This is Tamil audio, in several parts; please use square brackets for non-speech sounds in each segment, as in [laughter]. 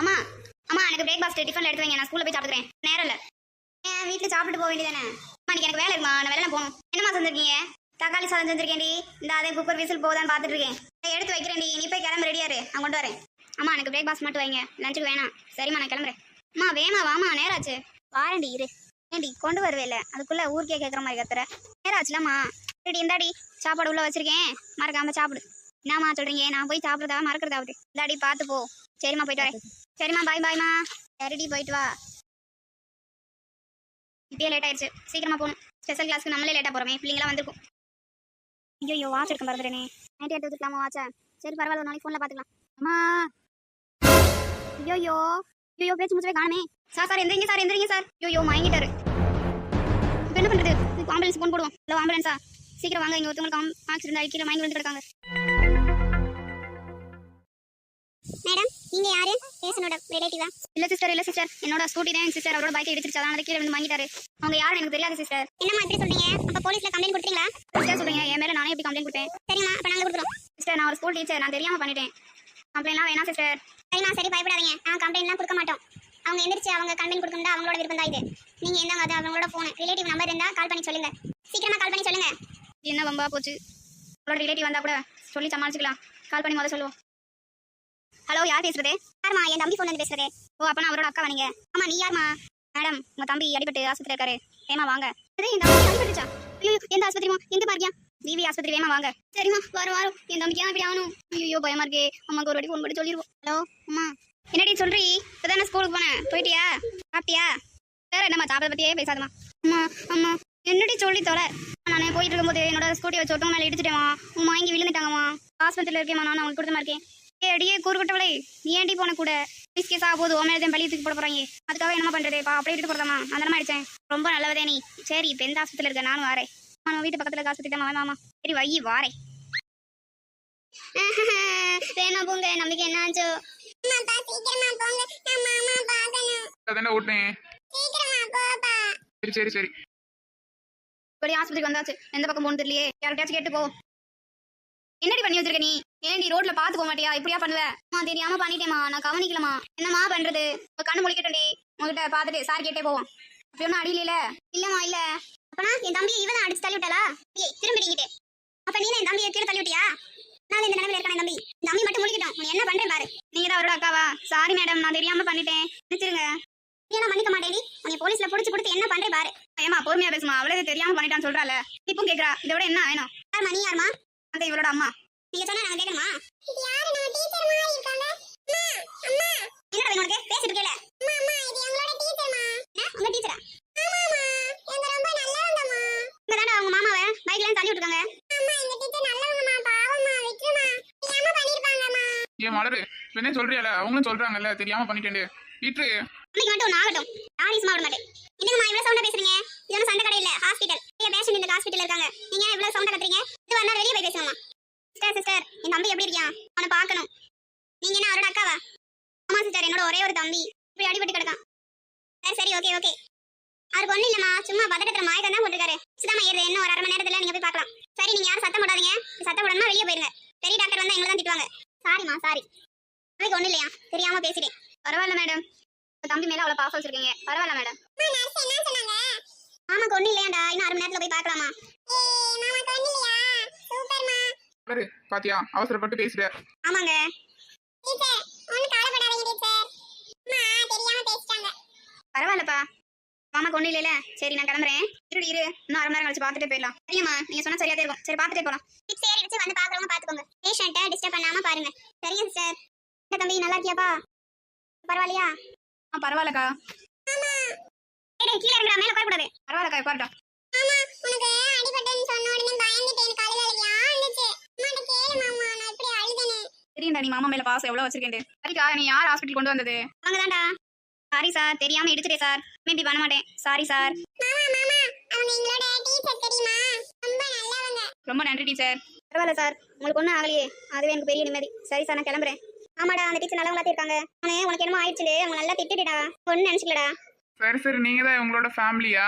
அம்மா அம்மா எனக்கு பிரேக்ஃபாஸ்ட் டிஃபன் எடுத்து வைங்க நான் ஸ்கூல்ல போய் சாப்பிடுறேன் நேரம் இல்ல. ஏன் வீட்டுல சாப்பிட்டு போக வேண்டியதானே அம்மா இன்னைக்கு எனக்கு வேலை இருக்குமா? நான் வேலை போகணும். என்னம்மா செஞ்சிருக்கீங்க? தக்காளி சாதம் செஞ்சிருக்கேன்டி. இந்த அதே குக்கர் விசில் போதான்னு பார்த்துட்டு இருக்கேன் எடுத்து வைக்கிறேன்டி. நீ போய் கிளம்பு ரெடியாரு நான் கொண்டு வரேன். அம்மா எனக்கு பிரேக்ஃபாஸ்ட் மட்டும் வைங்க. லஞ்சுக்கு வேணாம். சரிம்மா நான் கிளம்புறேன். அம்மா வேமா வாமா நேராச்சு வாரண்டி இரு. ஏண்டி கொண்டு வரவே இல்லை. அதுக்குள்ள ஊருக்கே கேட்குற மாதிரி கத்துற. நேராச்சுலம்மா ரெடி இந்தாடி. சாப்பாடு உள்ள வச்சிருக்கேன். மறக்காம சாப்பிடு. என்னம்மா சொல்றீங்க? நான் போய் சாப்பிடுறதா மறக்கிறதாவது இந்தாடி பார்த்து போ. சரிம்மா போயிட்டு வரேன். சரிம்மா பாய் பாய்மா சரிடி போயிட்டு வா. இப்பயே லேட் ஆயிடுச்சு. சீக்கிரமா போகணும். ஸ்பெஷல் கிளாஸ்க்கு நம்மளே லேட்டாக போகிறோமே பிள்ளைங்களாம் வந்திருக்கும். ஐயோ வாட்ச் எடுக்க மறந்துடுறேனே நைட் எடுத்து வச்சுக்கலாமா வாட்சா சரி பரவாயில்ல ஒரு நாளைக்கு ஃபோனில் பார்த்துக்கலாம் அம்மா. ஐயோ ஐயோ பேச்சு முடிச்சவே காணுமே. சார் சார் எந்திரிங்க சார் எந்திரிங்க சார். ஐயோ மயங்கிட்டாரு. இப்போ என்ன பண்ணுறது இப்போ ஆம்புலன்ஸ் ஃபோன் போடுவோம். ஹலோ ஆம்புலன்ஸா சீக்கிரம் வாங்க இங்கே ஒருத்தவங்களுக்கு ஆக்சிடென்ட் ஆகி கீழே மயங்கி வந்து கிடக்காங்க. மேடம் நீங்க யாரு? பேசனோட ரிலேட்டிவா இல்ல சிஸ்டர் இல்ல சிஸ்டர் என்னோட ஸ்கூட்டி தான் சிஸ்டர் அவரோட பைக் இடிச்சிருச்சு. அதான் கீழே வந்து வாங்கிட்டாரு. அவங்க யாரும் எனக்கு தெரியாது சிஸ்டர் என்னம்மா இப்படி சொல்றீங்க? அப்ப போலீஸ்ல கம்ப்ளைண்ட் கொடுத்தீங்களா சிஸ்டர் சொல்றீங்க. என் மேல நானே எப்படி கம்ப்ளைண்ட் கொடுப்பேன் சரிம்மா அப்ப நாங்க கொடுக்குறோம் சிஸ்டர் நான் ஒரு ஸ்கூல் டீச்சர் நான் தெரியாம பண்ணிட்டேன். கம்ப்ளைண்ட்லாம் வேணாம் சிஸ்டர் சரிம்மா சரி பயப்படாதீங்க. நான் கம்ப்ளைண்ட்லாம் கொடுக்க மாட்டோம். அவங்க எந்திரிச்சு அவங்க கம்ப்ளைண்ட் கொடுக்கணும் அவங்களோட விருப்பம் தான் இது. நீங்க என்ன அது அவங்களோட போன் ரிலேட்டிவ் நம்பர் இருந்தா கால் பண்ணி சொல்லுங்க. சீக்கிரமா கால் பண்ணி சொல்லுங்க. என்ன வம்பா போச்சு? உங்களோட ரிலேட்டிவ் வந்தா கூட சொல்லி சமாளிச்சுக்கலாம். கால் பண்ணி முதல்ல சொல்லுவோம். ஹலோ யார் பேசுறது? யாருமா என் தம்பி ஃபோன்ல இருந்து பேசுறது? ஓ அப்ப அவரோட அக்கா நீங்க. ஆமா நீ யாருமா? மேடம் உங்க தம்பி அடிபட்டு ஆஸ்பத்திரி இருக்காரு. ஏமா வாங்க. என் தம்பி அடிபட்டுச்சா ஐயோ எந்த ஆஸ்பத்திரிமா எங்க பாருக்கியா? விவி ஆஸ்பத்திரி வேமா வாங்க. சரிம்மா வரும் வரும். என் தம்பிக்கு ஏன் இப்படி ஆகணும்? ஐயோ பயமா இருக்கே. அம்மாக்கு ஒரு வாட்டி ஃபோன் பண்ணி சொல்லிடுவோம் ஹலோ அம்மா. என்னடி சொல்றி? இப்பதானே ஸ்கூலுக்கு போனேன். போயிட்டியா? சாப்பிட்டியா? வேற என்னம்மா சாப்பிட பத்தியே பேசாதம்மா. அம்மா அம்மா என்னடி சொல்லி தொலை? நான் போயிட்டு இருக்கும்போது என்னோட ஸ்கூட்டி வச்சு ஒருத்தவங்க மேலே இடிச்சிட்டேமா உமா இங்கே விழுந்துட்டாங்கம்மா. ஆஸ்பத்திரியில் இருக்கேம்மா நான் அவங்களுக்கு கொடுத்தமா இருக்கேன். ஏ அடியே கூறுகட்டவளே நீ ஏன்டி போன கூட? பீஸ் கேஸ் ஆக போது உன் மேலே தூக்கி போட போறாங்க. அதுக்காக என்ன பண்றது? பா அப்படியே விட்டு போறதாமா அந்த மாதிரி அடிச்சேன். ரொம்ப நல்லவதே நீ. சரி இப்போ எந்த ஆஸ்பத்திரியில் இருக்க? நானும் வரேன். நான் வீட்டு பக்கத்துல ஆஸ்பத்திரி தான் மாமா. சரி வை வாரேன். [laughs] வேணா போங்க நம்பிக்கை என்ன ஆச்சோ சீக்கிரமா போங்க. நான் மாமா பார்க்கணும். அதானே ஓட்டினேன் சீக்கிரமா போப்பா சரி சரி சரி. இப்படி ஆஸ்பத்திரிக்கு வந்தாச்சு. எந்த பக்கம் போகணும் தெரியலையே. யார்கிட்டயாச்சும் கேட்டு போ. என்னடி பண்ணி வச்சிருக்க நீ? ஏன் நீ ரோட்ல பாத்து போக மாட்டியா? இப்படியா பண்ணுவ? அம்மா தெரியாம பண்ணிட்டேமா நான் கவனிக்கலமா என்னம்மா பண்றது? கண்ணு முழிக்கட்டும்டி. உங்ககிட்ட பாத்துட்டு சார் கேட்டே போவோம். அப்படி ஒன்றும் அடியில இல்லம்மா இல்ல. அப்பனா என் தம்பி இவன் அடிச்சு தள்ளி விட்டாளா? ஏய் திரும்பிடிக்கிட்டே அப்ப நீ என் தம்பியை கீழே தள்ளி விட்டியா? நான் இந்த நிலைமையில இருக்கானே தம்பி. தம்பி மட்டும் முழிக்கட்டும். உன்னை என்ன பண்றேன் பாரு. நீங்க தான் அவரோட அக்காவா? சாரி மேடம் நான் தெரியாம பண்ணிட்டேன். நினைச்சிருங்க ஏன்னா மன்னிக்க மாட்டேடி. உன்னை போலீஸ்ல புடிச்சு கொடுத்து என்ன பண்றேன் பாரு. ஏமா பொறுமையா பேசுமா அவளே தெரியாம பண்ணிட்டான்னு சொல்றால இப்போ கேக்குறா. இதை விட என்ன வேணும்? யாருமா நீ யாருமா அந்த இவரோட அம்மா. நீங்க சொன்னா நாங்க கேட்கணுமா இது யாரு? நம்ம டீச்சர் மாதிரி இருக்காங்க. அம்மா அம்மா. என்ன வேணும் உனக்கு? பேசிட்டு கேள அம்மா அம்மா இது எங்களோட டீச்சர்மா உங்க டீச்சரா ஆமாமா எங்க ரொம்ப நல்லவங்கம்மா இங்க தானே அவங்க மாமாவை? பைக்ல தள்ளி விட்டுருக்காங்க. அம்மா எங்க டீச்சர் நல்லவங்கம்மா பாவம்மா விட்டுருமா. தெரியாம பண்ணிருப்பாங்கம்மா ஏன் மலரு என்ன சொல்றியால? அவங்களும் சொல்றாங்கல்ல தெரியாம பண்ணிட்டேன் வீட்டு இன்னைக்கு மட்டும் ஒன்று ஆகட்டும் யாரையும் சும்மா விட மாட்டேன் என்னங்கம்மா இவ்வளவு சவுண்டா பேசுறீங்க இது ஒன்றும் சண்டை கடை இல்ல ஹாஸ்பிட்டல் இல்ல பேஷண்ட் இந்த ஹாஸ்பிட்டல் இருக்காங்க நீங்க ஏன் இவ்வளவு சவுண்டா கத்துறீங்க இது வந்தா வெளியே போய் பேசுங்கம்மா சிஸ்டர் சிஸ்டர் என் தம்பி எப்படி இருக்கான் அவனை பார்க்கணும் அவரோட அக்காவா ஆமா சிஸ்டர் என்னோட ஒரே ஒரு தம்பி. இப்படி அடிபட்டு கிடக்கான். சரி சரி ஓகே ஓகே அவருக்கு ஒண்ணும் இல்லம்மா. சும்மா பதட்டத்துல மாயக்கம் தான் போட்டிருக்காரு. சுதாமா ஏறு இன்னும் ஒரு அரை மணி நேரத்துல நீங்க போய் பார்க்கலாம். சரி நீங்க யாரும் சத்தம் போடாதீங்க. சத்தம் போடணுமா வெளியே போயிருங்க. பெரிய டாக்டர் வந்தா எங்களை தான் திட்டுவாங்க. சாரிம்மா சாரி அதுக்கு ஒண்ணும் இல்லையா? தெரியாம பேசிட்டேன். பரவாயில்ல மேடம் உங்க தம்பி மேல அவ்வளவு பாசம் வச்சிருக்கீங்க. பரவாயில்ல மேடம் மாமாக்கு ஒண்ணு இல்லையாடா இன்னும் அரை மணி நேரத்துல போய் பார்க்கலாமா? பாத்தியா? அவசரப்பட்டு பேசுற. ஆமாங்க. மாமாக்கு ஒண்ணு இல்லைல சரி நான் கிளம்புறேன். இருடி இரு. இன்னும் அரை மணி நேரம் கழிச்சு பார்த்துட்டே போயிடலாம். சரியாம்மா நீங்க சொன்னா சரியா இருக்கும் சரி பார்த்துட்டே போலாம். சரி வச்சு வந்து பாக்குறவங்க பாத்துக்கோங்க பேஷண்ட்டை டிஸ்டர்ப் பண்ணாம பாருங்க. சரிங்க சிஸ்டர் என்ன தம்பி நல்லா இருக்கியாப்பா? பரவாயில்லையா? ஆ பரவாயில்லக்கா. கீழ இறங்குடா மேல உட்கார கூடாது. பரவாயில்லக்கா உட்காரட்டா மாமா உனக்கு அடிபட்டேன்னு சொன்ன உடனே பயந்துட்டேன் காலையில வலியா இருந்துச்சு அம்மாட்ட கேளு மாமா. நான் இப்படி அழுதனே. தெரியும்டா நீ மாமா மேல பாசம் எவ்வளவு வச்சிருக்கேன் சரிக்கா நீ யார் ஹாஸ்பிட்டல் கொண்டு வந்தது? அவங்கதான்டா சாரி சார் தெரியாம இடிச்சிட்டேன் சார் மேபி பண்ண மாட்டேன். சாரி சார் மாமா மாமா. அவங்க எங்களோட டீச்சர் தெரியுமா? ரொம்ப நல்லவங்க. ரொம்ப நன்றி டீச்சர் பரவாயில்ல சார் உங்களுக்கு ஒன்றும் ஆகலையே. அதுவே எனக்கு பெரிய நிம்மதி. சரி சார் நான் கிளம்புறேன். ஆமாடா அந்த டீச்சர் நல்லவங்களா தான் இருக்காங்க. அவனே உனக்கு என்னமோ ஆயிடுச்சு அவங்க நல்லா திட்டுடா ஒன்றும் நினச்சிக்கலடா. சரி சரி. நீங்க தான் உங்களோட ஃபேமிலியா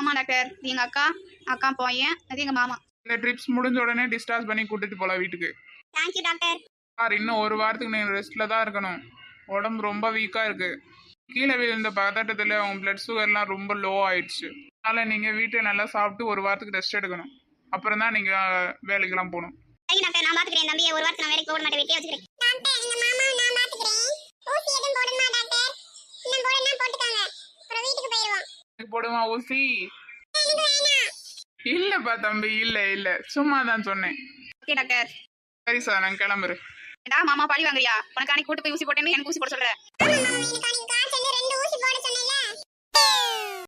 ஆமா டாக்டர் இது எங்க அக்கா அக்கா பையன் அது எங்க மாமா. இந்த ட்ரிப்ஸ் முடிஞ்ச உடனே டிஸ்சார்ஜ் பண்ணி கூட்டிட்டு போலாம் வீட்டுக்கு. தேங்க்யூ டாக்டர் சார் இன்னும் ஒரு வாரத்துக்கு நீங்க ரெஸ்ட்ல தான் இருக்கணும். உடம்பு ரொம்ப வீக்கா இருக்கு. கீழே விழுந்த பதட்டத்துல உங்க பிளட் சுகர்லாம் ரொம்ப லோ ஆயிடுச்சு. அதனால நீங்க வீட்டை நல்லா சாப்பிட்டு ஒரு வாரத்துக்கு ரெஸ்ட் எடுக்கணும். அப்புறம் தான் நீங்க வேலைக்கெல்லாம் போகணும். சரி டாக்டர் நான் பாத்துக்கிறேன் தம்பியை. ஒரு வாரத்துக்கு நான் வேலைக்கு போக மாட்டேன் வெட்டியே வச்சுக்கிறேன். டாக்டர் எங்க மாமா நான் பாத்துக்கிறேன். ஊசி எதுவும் போடணுமா டாக்டர்? இன்னும் போடணும் போட்டுக்காங்க. அப்புறம் வீட்டுக்கு போயிடுவோம். எனக்கு போடுமா ஊசி? எனக்கு வேணாம். இல்லப்பா தம்பி இல்ல இல்ல. சும்மா தான் சொன்னேன். Okay doctor. சரி சார் நான் கிளம்புறேன். ஏடா மாமா பழி வாங்குறியா? உனக்கு அன்னைக்கு கூட்டு போய் ஊசி போட்டேன்னு எனக்கு ஊசி போட சொல்ற. Bye.